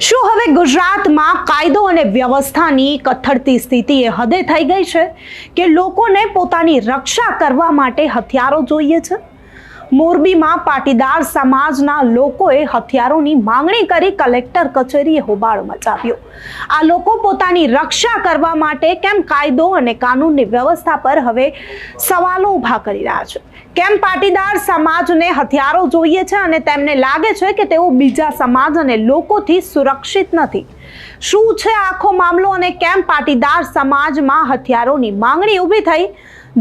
શું હવે ગુજરાતમાં કાયદો અને વ્યવસ્થાની કથળતી સ્થિતિ એ હદે થઈ ગઈ છે કે લોકોને પોતાની રક્ષા કરવા માટે હથિયારો જોઈએ છે? મોરબીમાં પાટીદાર સમાજના લોકોએ હથિયારોની માંગણી કરી કલેક્ટર કચેરીએ હોબાળો મચાવ્યો. આ લોકો પોતાની રક્ષા કરવા માટે કેમ કાયદો અને કાનૂનની વ્યવસ્થા પર હવે સવાલો ઊભા કરી રહ્યા છે. કેમ પાટીદાર સમાજને હથિયારો જોઈએ છે અને તેમને લાગે છે કે તેઓ બીજા સમાજ અને લોકોથી સુરક્ષિત નથી? શું છે આખો મામલો અને કેમ પાટીદાર સમાજમાં હથિયારોની માંગણી ઊભી થઈ?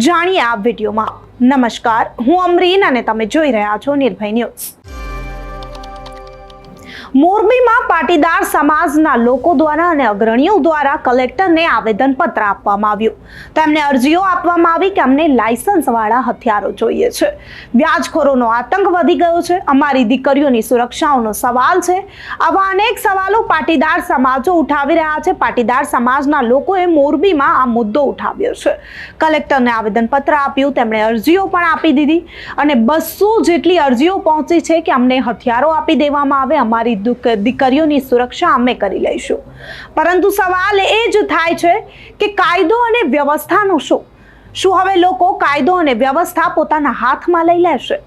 જાણીએ આ વિડીયોમાં. નમસ્કાર હું અમરીન અને તમે જોઈ રહ્યા છો નિર્ભય ન્યૂઝ. મોરબીમાં પાટીદાર સમાજના લોકો દ્વારા અને અગ્રણીઓ દ્વારા કલેક્ટરને આવેદનપત્ર આપવામાં આવ્યું. તેમને અરજીઓ આપવામાં આવી કે અમને લાયસન્સ વાળા હથિયારો જોઈએ છે. વ્યાજખોરોનો આતંક વધી ગયો છે. અમારી દીકરીઓની સુરક્ષાઓનો સવાલ છે. આવા અનેક સવાલો પાટીદાર સમાજો ઉઠાવી રહ્યા છે. પાટીદાર સમાજના લોકોએ મોરબીમાં આ મુદ્દો ઉઠાવ્યો છે. કલેક્ટરને આવેદનપત્ર આપ્યું. તેમણે અરજીઓ પણ આપી દીધી. અને બસો જેટલી અરજીઓ પહોંચી છે કે અમને હથિયારો આપી દેવામાં આવે. અમારી દીકરીઓની સુરક્ષા અમે કરી લઈશું. પરંતુ સવાલ એ જ થાય છે કે કાયદો અને વ્યવસ્થાનું શું? શું હવે લોકો કાયદો અને વ્યવસ્થા પોતાના હાથમાં લઈ લેશે?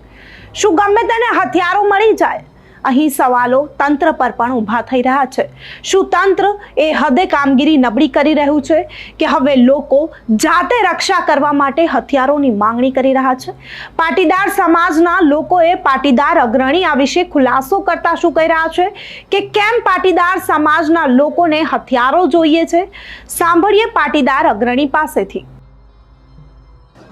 શું ગમે તેને હથિયારો મળી જાય? અહીં સવાલો તંત્ર પર પણ ઊભા થઈ રહ્યા છે. શું તંત્ર એ હદે કામગીરી નબળી કરી રહ્યું છે કે હવે લોકો જાતે રક્ષા કરવા માટે હથિયારોની માંગણી કરી રહ્યા છે? પાટીદાર સમાજના લોકોએ પાટીદાર અગ્રણી આ વિશે ખુલાસો કરતા શું કહી રહ્યા છે કે કેમ પાટીદાર સમાજના લોકોને હથિયારો જોઈએ છે? સાંભળીએ પાટીદાર અગ્રણી પાસેથી.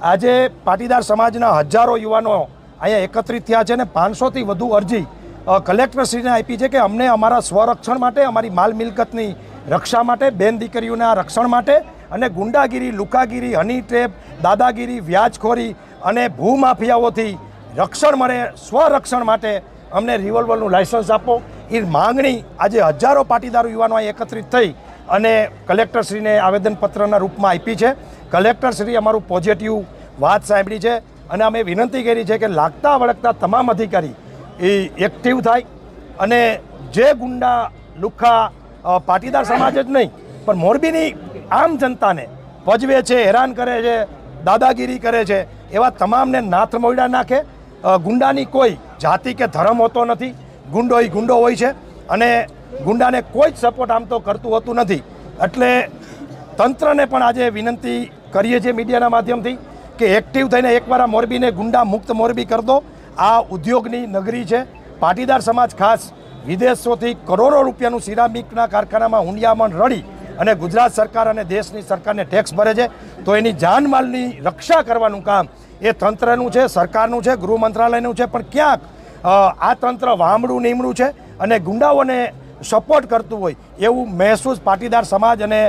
આજે પાટીદાર સમાજના હજારો યુવાનો અહીંયા એકત્રિત થયા છે અને પાંચસોથી વધુ અરજી કલેક્ટરશ્રીને આપી છે કે અમને અમારા સ્વરક્ષણ માટે, અમારી માલ મિલકતની રક્ષા માટે, બેન દીકરીઓના રક્ષણ માટે અને ગુંડાગીરી, લુકાગીરી, હની ટ્રેપ, દાદાગીરી, વ્યાજખોરી અને ભૂમાફિયાઓથી રક્ષણ મળે, સ્વરક્ષણ માટે અમને રિવોલ્વરનું લાયસન્સ આપો. એ માંગણી આજે હજારો પાટીદારો યુવાનો અહીં એકત્રિત થઈ અને કલેક્ટરશ્રીને આવેદનપત્રના રૂપમાં આપી છે. કલેક્ટરશ્રી અમારું પોઝિટિવ વાત સાંભળી છે અને અમે વિનંતી કરી છે કે લાગતા વળગતા તમામ અધિકારી એ એક્ટિવ થાય. અને જે ગુંડા લુખ્ખા પાટીદાર સમાજ જ નહીં, પણ મોરબીની આમ જનતાને પજવે છે, હેરાન કરે છે, દાદાગીરી કરે છે, એવા તમામને નાથ મોડા નાખે. ગુંડાની કોઈ જાતિ કે ધર્મ હોતો નથી. ગુંડો એ ગુંડો હોય છે. અને ગુંડાને કોઈ જ સપોર્ટ આમ તો કરતું હોતું નથી. એટલે તંત્રને પણ આજે વિનંતી કરીએ છીએ મીડિયાના માધ્યમથી કે એક્ટિવ થઈને એકવાર આ મોરબીને ગુંડા મુક્ત મોરબી કરી દો. આ ઉદ્યોગની નગરી છે. પાટીદાર સમાજ ખાસ વિદેશોથી કરોડો રૂપિયાનું સિરામિકના કારખાનામાં હુંડિયામણ રડી અને ગુજરાત સરકાર અને દેશની સરકારને ટેક્સ ભરે છે. તો એની જાનમાલની રક્ષા કરવાનું કામ એ તંત્રનું છે, સરકારનું છે, ગૃહ મંત્રાલયનું છે. પણ ક્યાંક આ તંત્ર વામડું, નીમડું છે અને ગુંડાઓને સપોર્ટ કરતું હોય એવું મહેસૂસ પાટીદાર સમાજ અને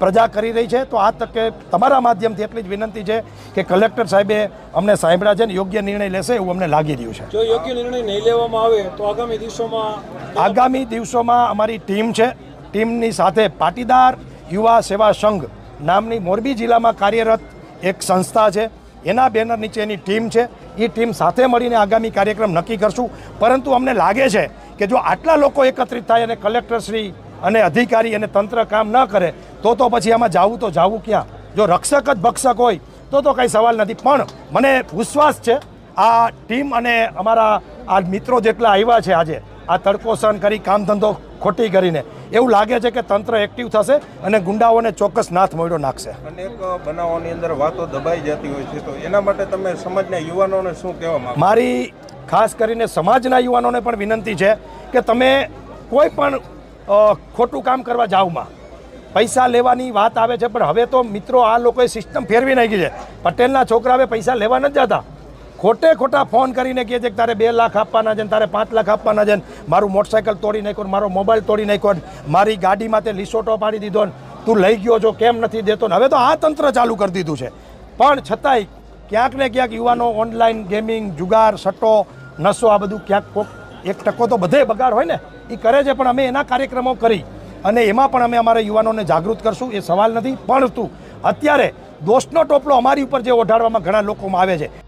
પ્રજા કરી રહી છે. તો આ તકે તમારા માધ્યમથી એટલી જ વિનંતી છે કે કલેક્ટર સાહેબે અમને સાંભળ્યા છે ને યોગ્ય નિર્ણય લેશે એવું અમને લાગી રહ્યું છે. જો યોગ્ય નિર્ણય નહીં લેવામાં આવે તો આગામી દિવસોમાં આગામી દિવસોમાં અમારી ટીમ છે. ટીમની સાથે પાટીદાર યુવા સેવા સંઘ નામની મોરબી જિલ્લામાં કાર્યરત એક સંસ્થા છે. એના બેનર નીચેની ટીમ છે. એ ટીમ સાથે મળીને આગામી કાર્યક્રમ નક્કી કરશું. પરંતુ અમને લાગે છે કે જો આટલા લોકો એકત્રિત થાય અને કલેક્ટરશ્રી અને અધિકારી અને તંત્ર કામ ન કરે તો તો પછી આમાં જાવું તો જાવું ક્યાં? જો રક્ષક જ ભક્ષક હોય તો તો કંઈ સવાલ નથી. પણ મને વિશ્વાસ છે આ ટીમ અને અમારા આ મિત્રો જેટલા આવ્યા છે આજે આ તડકો સહન કરી કામ ધંધો ખોટી કરીને એવું લાગે છે કે તંત્ર એક્ટિવ થશે અને ગુંડાઓને ચોક્કસ નાથ મોયડો નાખશે. અનેક બનાવોની અંદર વાતો દબાઈ જતી હોય છે તો એના માટે તમે સમાજના યુવાનોને શું કહેવા મારી ખાસ કરીને સમાજના યુવાનોને પણ વિનંતી છે કે તમે કોઈ પણ ખોટું કામ કરવા જાવમાં પૈસા લેવાની વાત આવે છે, પણ હવે તો મિત્રો આ લોકોએ સિસ્ટમ ફેરવી નાખી છે. પટેલના છોકરા હવે પૈસા લેવા નથી જતા. ખોટે ખોટા ફોન કરીને કહે છે કે તારે બે લાખ આપવાના છે ને તારે પાંચ લાખ આપવાના છે ને મારું મોટરસાયકલ તોડી નાખ્યો મારો મોબાઈલ તોડી નાખ્યો મારી ગાડીમાં તે લીસોટો પાડી દીધો ને તું લઈ ગયો છો, કેમ નથી દેતો ને હવે તો આ તંત્ર ચાલુ કરી દીધું છે. પણ છતાંય ક્યાંક ને ક્યાંક યુવાનો ઓનલાઈન ગેમિંગ જુગાર, સટ્ટો નશો આ બધું ક્યાંક કોક એક ટકો તો બધે બગાડ હોય ને એ કરે છે, પણ અમે એના કાર્યક્રમો કરી. અને એમાં પણ અમે અમારા યુવાનોને જાગૃત કરશું, એ સવાલ નથી. પરંતુ અત્યારે દોષનો ટોપલો અમારી ઉપર જે ઓઢાડવામાં ઘણા લોકોમાં આવે છે.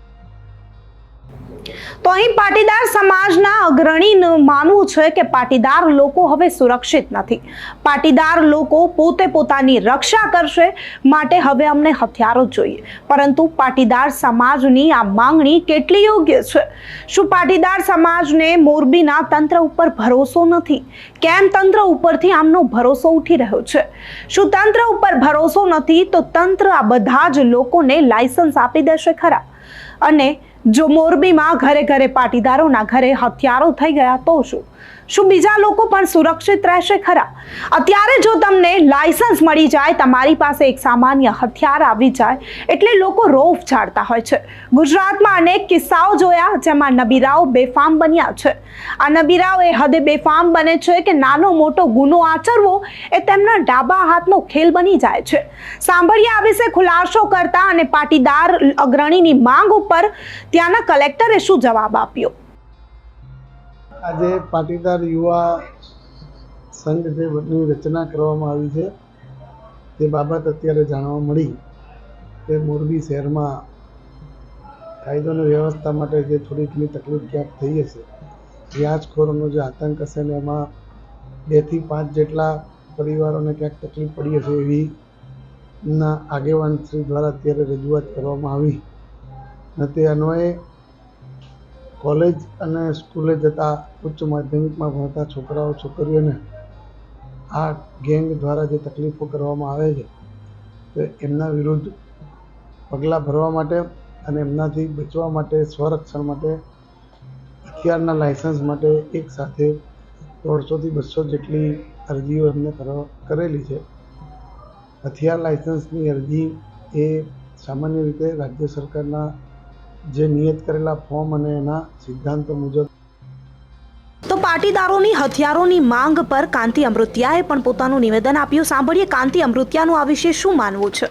તો અહીં પાટીદાર સમાજના અગ્રણીનું માનવું છે કે પાટીદાર લોકો હવે સુરક્ષિત નથી. પાટીદાર લોકો પોતે પોતાની રક્ષા કરશે માટે હવે અમને હથિયારો જોઈએ. પરંતુ પાટીદાર સમાજની આ માંગણી કેટલી યોગ્ય છે? શું પાટીદાર સમાજને મોરબીના તંત્ર ઉપર ભરોસો નથી? કેમ તંત્ર ઉપરથી આમનો ભરોસો ઉઠી રહ્યો છે? શું તંત્ર ઉપર ભરોસો નથી તો તંત્ર આ બધા જ લોકોને લાયસન્સ આપી દેશે ખરા? અને જો મોરબીમાં ઘરે ઘરે પાટીદારોના ઘરે હથિયારો થઈ ગયા તો શું? શું બીજા લોકો પણ સુરક્ષિત રહેશે ખરા? અત્યારે જો તમને લાયસન્સ મળી જાય, તમારી પાસે એક સામાન્ય હથિયાર આવી જાય, એટલે લોકો રોફ ઝાડતા હોય છે. ગુજરાતમાં અનેક કિસ્સાઓ જોયા જેમાં નબીરાઓ બેફામ બન્યા છે. આ નબીરાઓ એ હદે બેફામ બને છે કે નાનો મોટો ગુનો આચરવો એ તેમના ડાબા હાથનો ખેલ બની જાય છે. સાંભળીએ આ વિશે ખુલાસો કરતા અને પાટીદાર અગ્રણીની માંગ ઉપર ત્યાંના કલેક્ટરે શું જવાબ આપ્યો? આજે પાટીદાર યુવા સંઘ જે ની રચના કરવામાં આવી છે, તે બાબત અત્યારે જાણવા મળી કે મોરબી શહેરમાં કાયદો અને વ્યવસ્થા માટે જે થોડી ઘણી તકલીફ ક્યાંક થઈ હશે. વ્યાજખોરોનો જે આતંક હશે ને એમાં બેથી પાંચ જેટલા પરિવારોને ક્યાંક તકલીફ પડી હશે એવી ના આગેવાન શ્રી દ્વારા અત્યારે રજૂઆત કરવામાં આવી. અને તે અન્વયે કોલેજ અને સ્કૂલે જતા ઉચ્ચ માધ્યમિકમાં ભણતા છોકરાઓ, છોકરીઓને આ ગેંગ દ્વારા જે તકલીફો કરવામાં આવે છે, તો એમના વિરુદ્ધ પગલાં ભરવા માટે અને એમનાથી બચવા માટે, સ્વરક્ષણ માટે, હથિયારના લાઇસન્સ માટે એક સાથે દોઢસોથી બસો જેટલી અરજીઓ એમને કરેલી છે. હથિયાર લાઇસન્સની અરજી એ સામાન્ય રીતે રાજ્ય સરકારના જે નિયત કરેલા ફોર્મ અને એના સિદ્ધાંતો મુજબ તો પાટીદારોની હથિયારોની માંગ પર કાંતિ અમૃતિયાએ પણ પોતાનું નિવેદન આપ્યું. સાંભળીએ કાંતિ અમૃતિયાનું આ વિશે શું માનવું છે?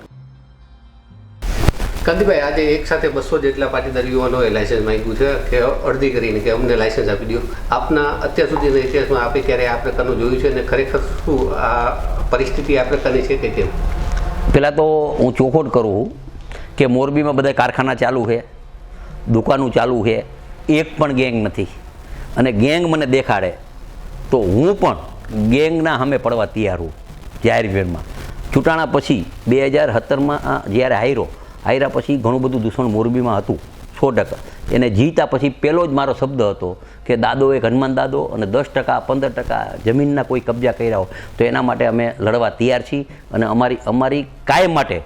કાંતિભાઈ આજે એક સાથે બસો જેટલા પાટીદાર યુવાનોએ લાયસન્સ માંગ્યું છે કે અરજી કરીને કે અમને લાયસન્સ આપી દો આપના અત્યાર સુધીના ઇતિહાસમાં આપે ક્યારે આ પ્રકારનું જોયું છે અને ખરેખર શું આ પરિસ્થિતિ આ પ્રકારની છે કે કેમ? પહેલાં તો હું ચોખોટ કરું કે મોરબીમાં બધા કારખાના ચાલુ છે. દુકાનો ચાલુ છે, એક પણ ગેંગ નથી. અને ગેંગ મને દેખાડે તો હું પણ ગેંગના સામે પડવા તૈયાર હું જાહેરભેરમાં ચૂંટાણા પછી બે હજાર સત્તરમાં જ્યારે હાયરો, હાયરા પછી ઘણું બધું દૂષણ મોરબીમાં હતું, સો ટકા. એને જીતા પછી પહેલો જ મારો શબ્દ હતો કે દાદો એક હનુમાન દાદો અને દસ ટકા, પંદર ટકા જમીનના કોઈ કબજા કર્યા હોય તો એના માટે અમે લડવા તૈયાર છીએ અને અમારી અમારી કાયમ માટે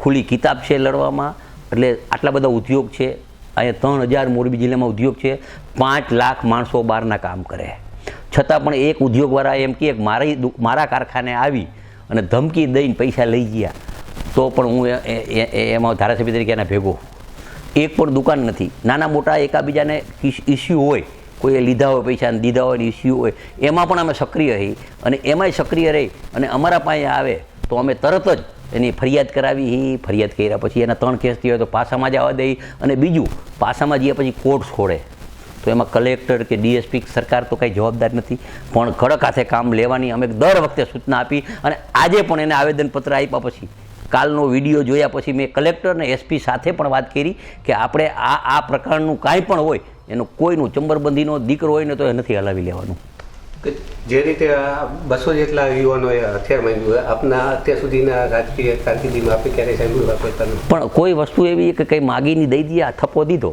ખુલ્લી કિતાબ છે લડવામાં. એટલે આટલા બધા ઉદ્યોગ છે અહીંયા ત્રણ હજાર મોરબી જિલ્લામાં ઉદ્યોગ છે, પાંચ લાખ માણસો બહારના કામ કરે. છતાં પણ એક ઉદ્યોગવાળા એમ કે મારી મારા કારખાને આવી અને ધમકી દઈને પૈસા લઈ ગયા, તો પણ હું એમાં ધારાસભ્ય તરીકે એના ભેગો. એક પણ દુકાન નથી. નાના મોટા એકાબીજાને ઇસ્યુ હોય, કોઈએ લીધા હોય પૈસા દીધા હોય ઇસ્યુ હોય, એમાં પણ અમે સક્રિય રહી અને એમાંય સક્રિય રહી અને અમારા પાસે આવે તો અમે તરત જ એની ફરિયાદ કરાવી હી, ફરિયાદ કર્યા પછી એના ત્રણ કેસ થયો તો પાસામાં જ આવવા દઈ અને બીજું, પાસામાં જઈએ પછી કોર્ટ છોડે. તો એમાં કલેક્ટર કે ડીએસપી સરકાર તો કંઈ જવાબદાર નથી. પણ કડક હાથે કામ લેવાની અમે દર વખતે સૂચના આપી અને આજે પણ એને આવેદનપત્ર આપ્યા પછી, કાલનો વીડિયો જોયા પછી મેં કલેક્ટર અને એસપી સાથે પણ વાત કરી કે આપણે આ આ પ્રકારનું કાંઈ પણ હોય, એનું કોઈનું ચંબરબંધીનો દીકરો હોય ને તો એ નથી હલાવી લેવાનું. જે રીતે બસો જેટલા યુવાનોએ હથિયાર માંગ્યું આપના અત્યાર સુધીના રાજકીય કારકિર્દીમાં આપણે ક્યારેય સાંભળ્યું પ્રકારનું પણ કોઈ વસ્તુ એવી કે કંઈ માગીની દઈ દઈએ થપ્પો દીધો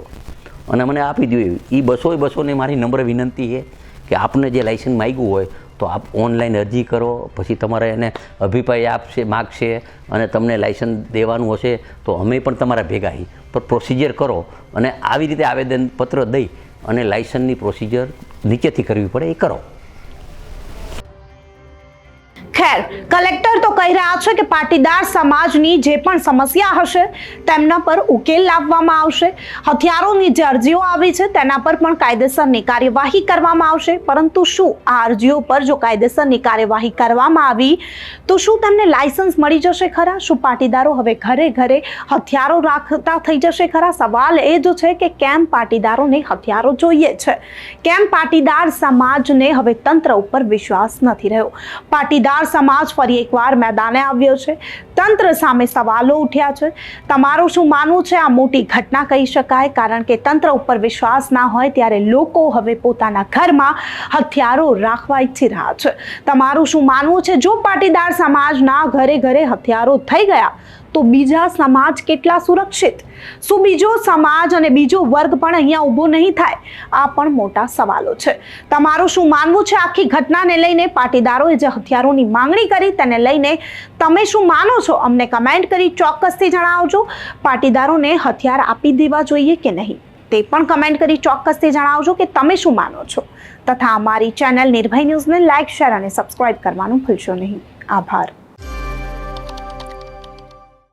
અને મને આપી એવી. એ બસો બસોને મારી નમ્ર વિનંતી છે કે આપને જે લાઇસન્સ માગ્યું હોય તો આપ ઓનલાઈન અરજી કરો, પછી તમારે એને અભિપ્રાય આપશે, માગશે અને તમને લાઇસન્સ દેવાનું હશે તો અમે પણ તમારા ભેગા પણ પ્રોસિજર કરો અને આવી રીતે આવેદનપત્ર દઈ અને લાઇસન્સની પ્રોસિજર નીચેથી કરવી પડે એ કરો. ખેર, કલેક્ટર તો કહી રહ્યા છે કે પાટીદાર સમાજની જે પણ સમસ્યા હશે, તેમના પર ઉકેલ લાવવામાં આવશે. હથિયારોની જે અરજીઓ આવી છે, તેના પર પણ કાયદેસરની કાર્યવાહી કરવામાં આવશે. પરંતુ શું આ અરજીઓ પર જો કાયદેસરની કાર્યવાહી કરવામાં આવી, તો શું તેમને લાયસન્સ મળી જશે ખરા? શું પાટીદારો હવે ઘરે ઘરે હથિયારો રાખતા થઈ જશે ખરા? સવાલ એ જ છે કે કેમ પાટીદારોને હથિયારો જોઈએ છે? કેમ પાટીદાર સમાજને હવે તંત્ર ઉપર વિશ્વાસ નથી રહ્યો? પાટીદાર સમાજ ફરી એકવાર મેદાને આવ્યો છે. તંત્ર સામે સવાલો ઉઠ્યા છે. તમારું શું માનવું છે? આ મોટી ઘટના કહી શકાય, કારણ કે તંત્ર ઉપર વિશ્વાસ ના હોય ત્યારે લોકો હવે પોતાના ઘરમાં હથિયારો રાખવા ઈચ્છી રહ્યા છે. તમારું શું માનવું છે? જો પાટીદાર સમાજના ઘરે ઘરે હથિયારો થઈ ગયા તો બીજા સમાજ કેટલા સુરક્ષિત? શું બીજો સમાજ અને બીજો વર્ગ પણ અહીંયા ઊભો નહીં થાય? આ પણ મોટા સવાલો છે. તમારું શું માનવું છે આખી ઘટનાને લઈને? પાટીદારોએ જે હથિયારોની માંગણી કરી તેને લઈને તમે શું માનો છો? અમને કમેન્ટ કરી ચોક્કસથી જણાવજો. પાટીદારોને હથિયાર આપી દેવા જોઈએ કે નહીં? તે પણ કમેન્ટ કરી ચોક્કસથી જણાવજો કે તમે શું માનો છો? તથા અમારી ચેનલ નિર્ભય ન્યૂઝને લાઇક શેર અને સબસ્ક્રાઇબ કરવાનું ભૂલશો નહીં. આભાર.